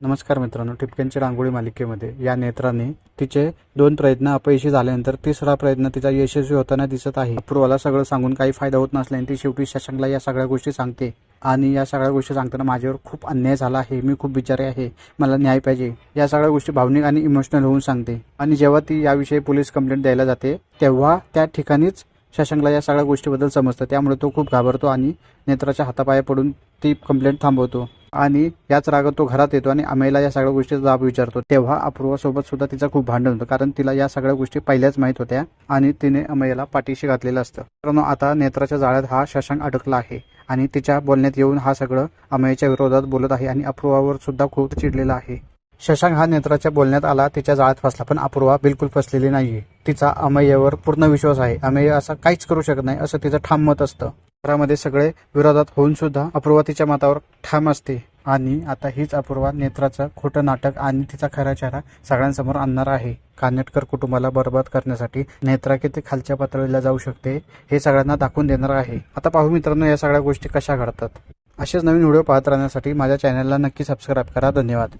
नमस्कार मित्रांनो ठिपक्यांची रांगोळी मालिकेमध्ये या नेत्राने तिचे दोन प्रयत्न अपयशी झाल्यानंतर तिसरा प्रयत्न तिचा यशस्वी होताना दिसत आहे. अपूर्वाला सगळं सांगून काही फायदा होत नसल्याने ती शेवटी शशांकला या सगळ्या गोष्टी सांगते. आणि या सगळ्या गोष्टी सांगताना माझ्यावर खूप अन्याय झाला आहे. मी खूप बिचारी आहे. मला न्याय पाहिजे. या सगळ्या गोष्टी भावनिक आणि इमोशनल होऊन सांगते. आणि जेव्हा ती याविषयी पोलीस कंप्लेंट द्यायला जाते तेव्हा त्या ठिकाणीच शशांकला या सगळ्या गोष्टीबद्दल समजतं. त्यामुळे तो खूप घाबरतो आणि नेत्राच्या हातापाया पडून ती कंप्लेंट थांबवतो. आणि याच रागात तो घरात येतो आणि अमेयला या सगळ्या गोष्टीचा जाब विचारतो. तेव्हा अपूर्वासोबत सुद्धा तिचा खूप भांडण होतं कारण तिला या सगळ्या गोष्टी पहिल्याच माहीत होत्या आणि तिने अमेयला पाठीशी घातलेलं असतं. मित्रांनो आता नेत्राच्या जाळ्यात हा शशांक अडकला आहे आणि तिच्या बोलण्यात येऊन हा सगळं अमेयच्या विरोधात बोलत आहे आणि अपूर्वावर सुद्धा खूप चिडलेला आहे. शशांक हा नेत्राच्या बोलण्यात आला तिच्या जाळ्यात फसला पण अपूर्वा बिलकुल फसलेली नाहीये. तिचा अमेयवर पूर्ण विश्वास आहे. अमेय असं काहीच करू शकत नाही असं तिचं ठाम मत असतं. घरामध्ये सगळे विरोधात होऊन सुद्धा अपूर्वा तिच्या मतावर ठाम असते. आणि आता हीच अपूर्वा नेत्राचं खोटं नाटक आणि तिचा खरा चेहरा सगळ्यांसमोर आणणार आहे. कानेटकर कुटुंबाला बरबाद करण्यासाठी नेत्रा किती खालच्या पातळीला जाऊ शकते हे सगळ्यांना दाखवून देणार आहे. आता पाहू मित्रांनो या सगळ्या गोष्टी कशा घडतात. असेच नवीन व्हिडिओ पाहत राहण्यासाठी माझ्या चॅनलला नक्की सबस्क्राईब करा. धन्यवाद.